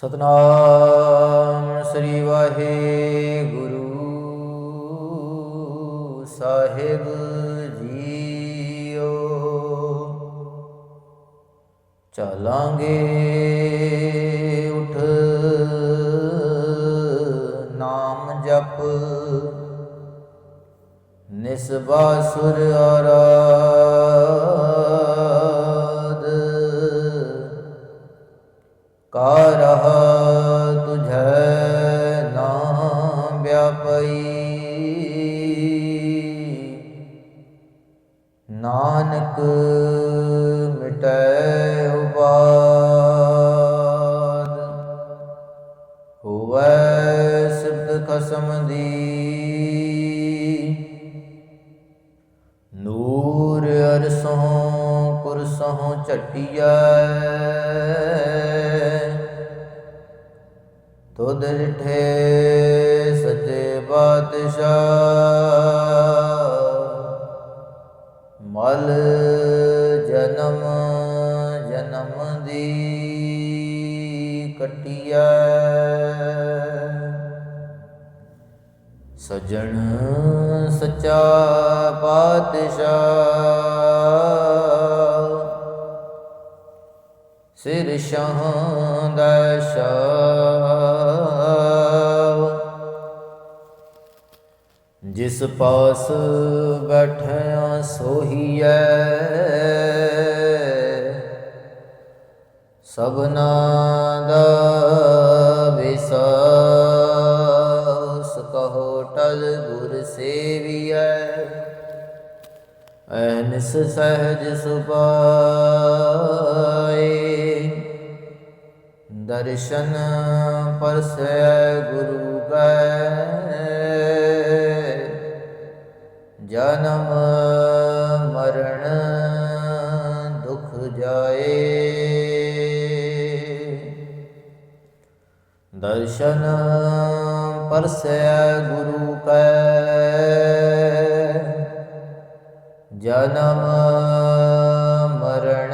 ਸਤਨਾਮ ਸ੍ਰੀ ਵਾਹਿਗੁਰੂ। ਸਾਹਿਬ ਜੀਓ। ਚਲਾਂਗੇ ਉਠ ਨਾਮ ਜਪ। ਨਿਸਬਾਸੁਰ ਆਰਾ ਨਾਨਕ ਮਿਟੈ ਉਪਾਦ। ਹੋਵੈ ਸਿਫਤ ਖਸਮ ਦੀ। ਨੂਰ ਅਰਸੋਂ ਕੁਰਸੋਂ ਝਟਿਐ। ਤੁਧ ਰਿਠੇ ਸੱਚਾ ਪਾਤਸ਼ਾਹ। ਸਿਰ ਸ਼ਾਹ ਦਾ ਸ਼ਾਹ। ਜਿਸ ਪਾਸ ਬੈਠਿਆ ਸੋਹੀਐ ਸਭਨਾ ਦਾ ਵਿਸ਼ਾ ਐਨਿਸ ਸਹਿਜ ਸੁਭਾਏ। ਦਰਸ਼ਨ ਪਰਸੈ ਗੁਰੂ ਗੈ। ਜਨਮ ਮਰਨ ਦੁਖ ਜਾਏ। ਦਰਸ਼ਨ ਪਰਸੈ ਗੁਰੂ ਕੈ ਜਨਮ ਮਰਨ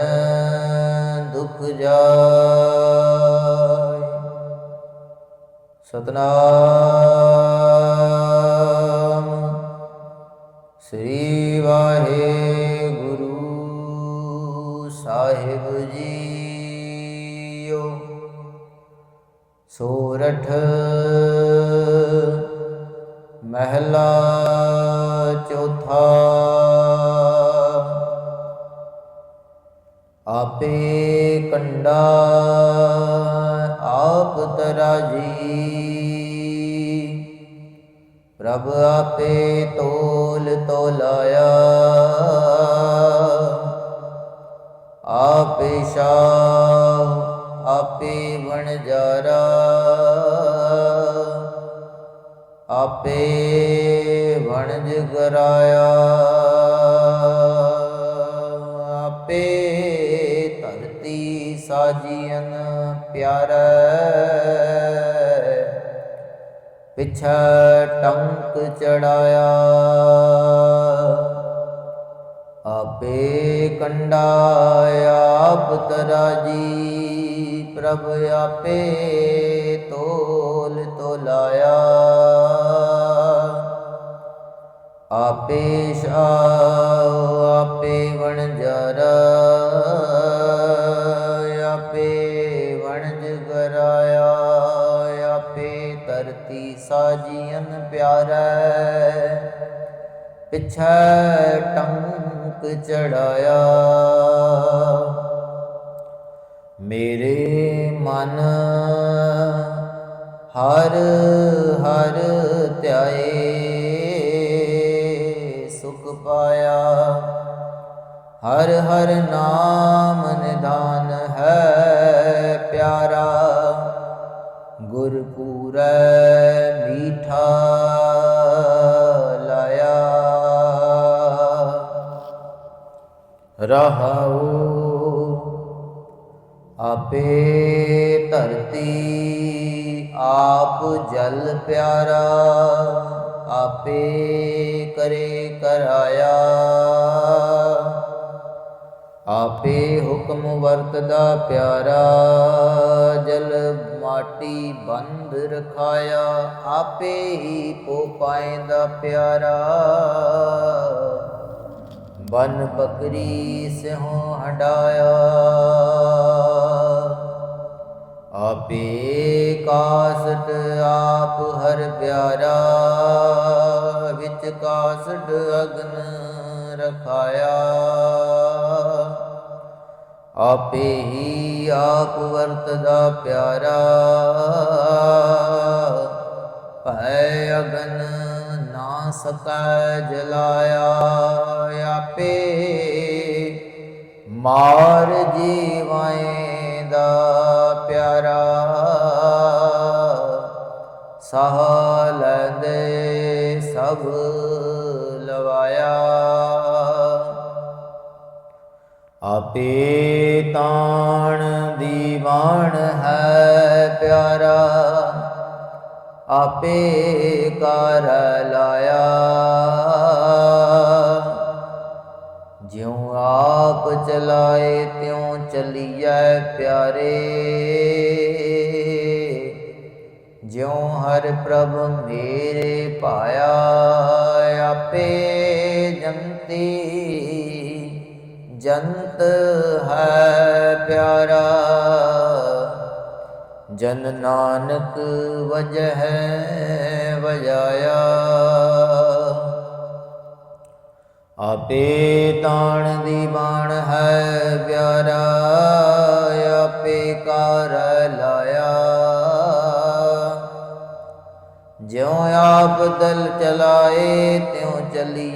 ਦੁਖ ਜਾਏ। ਸਤਨਾਮ ਸ੍ਰੀ ਵਾਹਿਗੁਰੂ ਸਾਹਿਬ ਜੀਓ। ਸੋਰਠ ਮਹਿਲਾ ਚੌਥਾ ਆਪੇ ਕੰਡਾ ਆਪ ਤਰਾਜੀ। ਪ੍ਰਭ ਆਪੇ ਤੋਲ ਤੋਲਾਇਆ। ਆਪੇ ਸ਼ਾਹ ਆਪੇ ਵਣਜਾਰਾ ਆਪੇ ਵਣ ਜਗਰਾਇਆ ਪਿਆਰਾ ਪਿਛੈ ਟੰਕ ਚੜਾਇਆ। ਆਪੇ ਕੰਡਾ ਆਪ ਤਰਾਜੀ ਪ੍ਰਭ ਆਪੇ ਤੋਲ ਤੋਲਾਇਆ ਆਪੇ ਸਾ ਆਪੇ ਵਣਜਾਰਾ। ਸਾਜੀਨ ਪਿਆਰਾ, ਪਿਛੈ ਟੰਕ ਚੜਾਇਆ। ਮੇਰੇ ਮਨ ਹਰ ਹਰ ਧਿਆਏ ਸੁਖ ਪਾਇਆ। ਹਰ ਹਰ ਨਾਮ ਨਿਧਾਨ ਹੈ ਗੁਰ ਮੀਠਾ ਲਾਇਆ। ਰਹਾਉ ਆਪੇ ਧਰਤੀ, ਆਪ ਜਲ ਪਿਆਰਾ, ਆਪੇ ਕਰੇ ਕਰਾਇਆ। ਆਪੇ ਹੁਕਮ ਵਰਤਦਾ ਪਿਆਰਾ ਜਲ ਬੰਦ ਰਖਾਇਆ, ਆਪੇ ਹੀ ਪੋ ਪਾਇਂਦਾ ਪਿਆਰਾ। ਬਨ ਬਕਰੀ ਸਿਉ ਹੰਡਾਇਆ। ਆਪੇ ਕਾਸਟ ਆਪ ਹਰ ਪਿਆਰਾ, ਵਿੱਚ ਕਾਸਟ ਅਗਨ ਰਖਾਇਆ। ਆਪੇ ਹੀ ਆਪ ਵਰਤਦਾ ਪਿਆਰਾ। ਭੈ ਅਗਨ ਨਾ ਸਕੈ ਜਲਾਇਆ, ਆਪੇ ਮਾਰ ਜੀਵਾਏ ਦਾ ਪਿਆਰਾ। ਸਹ ਲੈਂਦੇ ਸਭ ਆਪੇ ਤਾਣ ਦੀਵਾਨ ਹੈ ਪਿਆਰਾ। ਆਪੇ ਕਰ ਲਾਇਆ। ਜਿਉ ਆਪ ਚਲਾਏ, ਤਿਉ ਚਲੀਐ ਪਿਆਰੇ। ਜਿਉ ਹਰ ਪ੍ਰਭ ਮੇਰੇ ਪਾਇਆ ਆਪੇ ਜੰਤੀ ਜੰਤ ਹੈ ਪਿਆਰਾ, ਜਨ ਨਾਨਕ ਵਜਹਿ ਵਜਾਇਆ। ਆਪੇ ਤਾਣ ਦੀ ਬਾਣ ਹੈ ਪਿਆਰਾ, ਆਪੇ ਕਰ ਲਾਇਆ ਜਿਉ ਆਪ ਦਲ ਚਲਾਏ, ਤਿਉ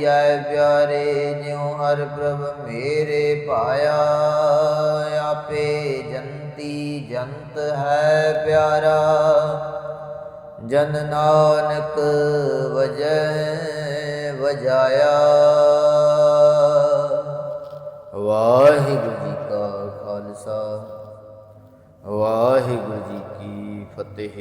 ਜਾਏ ਪਿਆਰੇ, ਜਿਉ ਹਰ ਪ੍ਰਭ ਮੇਰੇ ਪਾਇਆ। ਆਪੇ ਜੰਤੀ ਜੰਤ ਹੈ ਪਿਆਰਾ, ਜਨ ਨਾਨਕ ਵਜੈ ਵਜਾਇਆ। ਵਾਹਿਗੁਰੂ ਜੀ ਕਾ ਖਾਲਸਾ, ਵਾਹਿਗੁਰੂ ਜੀ ਕੀ ਫਤਿਹ।